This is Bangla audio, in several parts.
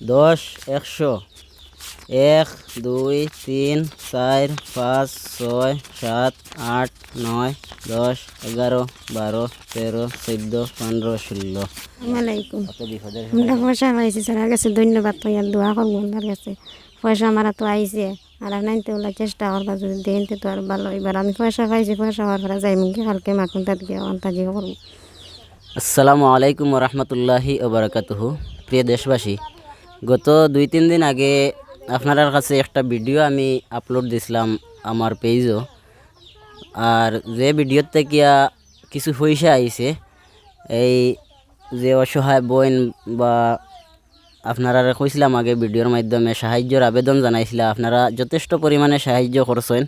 দশ একশো। এক দুই তিন চার পাঁচ ছয় সাত আট নয় দশ এগারো বারো তেরো চোদ্দ পনেরো ষোলো। কত আমরা পয়সা পাইছি স্যার কাছে ধন্যবাদ তো ইয়ার দোয়া করব ওনার কাছে। পয়সা আমার তো আইছে আর নাইতে ওলা চেষ্টা করবা যদি দেন তো আর ভালো এবার আমি পয়সা পাইছি পয়সা হওয়ার পরে যাই মুখে কালকে তাত গিয়ে অন্তাজি করব। আসসালামু আলাইকুম রহমতুল্লাহি ওবরাকাতুহু প্রিয় দেশবাসী গত দুই, তিন দিন আগে আপনার কাছে একটা ভিডিও আমি আপলোড দিছিলাম আমার পেজও আর যে ভিডিওর থেকে কিছু পয়সা আইছে, এই যে অসহায় বোন বা আপনারা কইছিলাম আগে ভিডিওর মাধ্যমে সাহায্যের আবেদন জানাইছিলাম আপনারা যথেষ্ট পরিমাণে সাহায্য করছেন।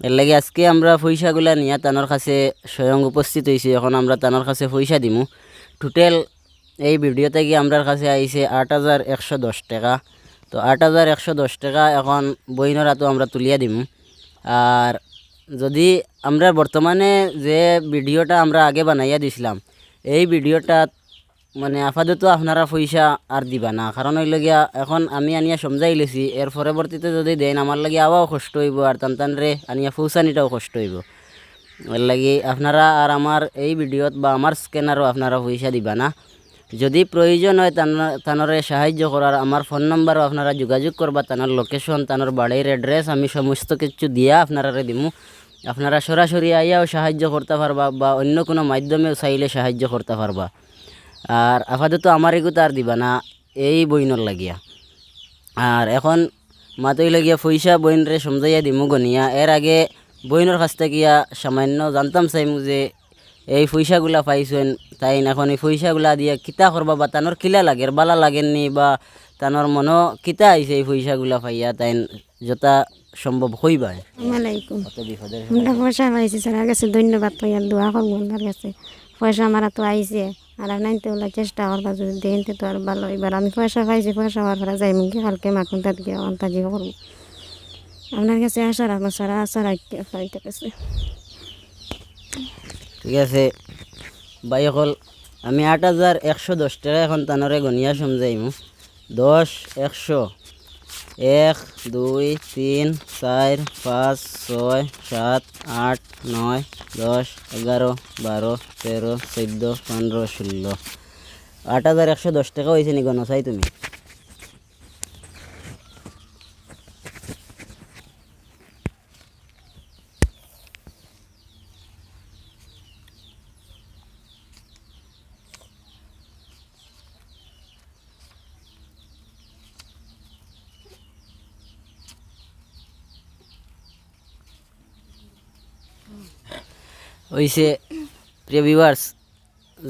এর লাগে আজকে আমরা পয়সাগুলা নিয়ে তানোর কাছে স্বয়ং উপস্থিত হয়েছি এখন আমরা তানোর কাছে পয়সা দিমু। টোটাল এই ভিডিওতে গিয়ে আমরার কাছে আইছে আট হাজার একশো দশ টাকা। তো আট হাজার একশো দশ টাকা এখন বইনরা তো আমরা তুলিয়া দিমু। আর যদি আমরা বর্তমানে যে ভিডিওটা আমরা আগে বানাইয়া দিছিলাম, এই ভিডিওটা মানে আপাতত আপনারা পয়সা আর দিবা না। কারণ হইল গিয়া, এখন আমি আনিয়া সমজাই লেছি, এর পরবর্তীতে যদি দেন আমার লাগে আবাও কষ্ট হইব আর টান টান রে আনিয়া পৌঁছানিটাও কষ্ট হইব। এর লাগি আপনারা আর আমার এই ভিডিওত বা আমার স্ক্যানারও আপনারা পয়সা দিবা না। যদি প্রয়োজন হয় তান- তানরে সাহায্য করার আমার ফোন নাম্বারও আপনারা যোগাযোগ করবা, তানোর লোকেশন তানোর বাড়ির অ্যাড্রেস আমি সমস্ত কিছু দিয়া আপনারা দিমু। আপনারা সরাসরি আইয়াও সাহায্য করতে পারবা বা অন্য কোনো মাধ্যমেও চাইলে সাহায্য করতে পারবা। আর আপাতত আমার এগুতো আর দিবা না, এই বইনর লাগিয়া। আর এখন মাতই লাগিয়া পয়সা বইনরে সমজাইয়া দিমু গনিয়া। এর আগে বইনের কাছ থেকে সামান্য জানতাম চাইমু যে এই পয়সাগুলা পাইছেন তাই এখন এই পয়সাগুলা দিয়া কিতা করবা বা তানোর কিলা লাগে বালা লাগেননি বা তানোর মনো কিতা আইছে এই পয়সাগুলা পাইয়া তাই যথা সম্ভব হইবা আমরা পয়সা পাইছি স্যার কাছে ধন্যবাদ তো ইয়ার দোয়া করব ওনার কাছে। পয়সা আমার তো আইছে আর নাইতে ওলা চেষ্টা করবা যদি দেন তো আর ভালো এবার আমি পয়সা পাইছি পয়সা হওয়ার পরে যাই মুখে কালকে তাত গিয়ে অন্তাজি করব। আপনার কাছে আসার আপনার সারা আসার কাছে ঠিক আছে? বাই অকল, আমি আট হাজার একশো দশ টাকা এখন তানরে গনিয়া সমজাইমু দশ, একশো, এক, দুই, তিন, চার, পাঁচ, ছয়, সাত, আট, নয়, দশ, এগারো, বারো, তেরো, চোদ্দ, পনেরো ষোলো আট হাজার একশো দশ টাকা হয়েছে নি গণচাই তুমি? হইছে, প্রিয় ভিউয়ার্স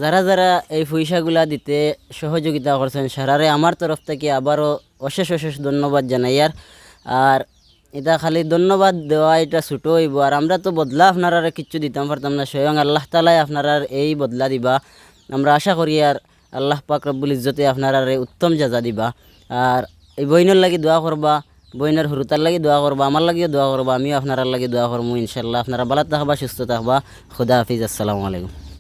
যারা যারা এই পয়সাগুলা দিতে সহযোগিতা করছেন, সারারে আমার তরফ থেকে আবারও অশেষ অশেষ ধন্যবাদ জানাই। আর আর এটা খালি ধন্যবাদ দেওয়া, এটা ছোটো হইব। আর আমরা তো বদলা আপনারা কিচ্ছু দিতাম পারতাম না, স্বয়ং আল্লাহ তালাই আপনারা এই বদলা দিবা। আমরা আশা করি আর আল্লাহ পাক রব্বুল ইজ্জতে আপনারা উত্তম যাজা দিবা। আর এই বইনের লাগি দোয়া করবা। বইনের হুরুতার লাগে দোয়া করবা, আমার লাগিও দোয়া করবা, আমিও আপনার লাগে দোয়া করব ইনশাল্লাহ আপনারা ভালো থাকবা, সুস্থ থাকবা। খুদা হাফিজ, আসসালামু আলাইকুম।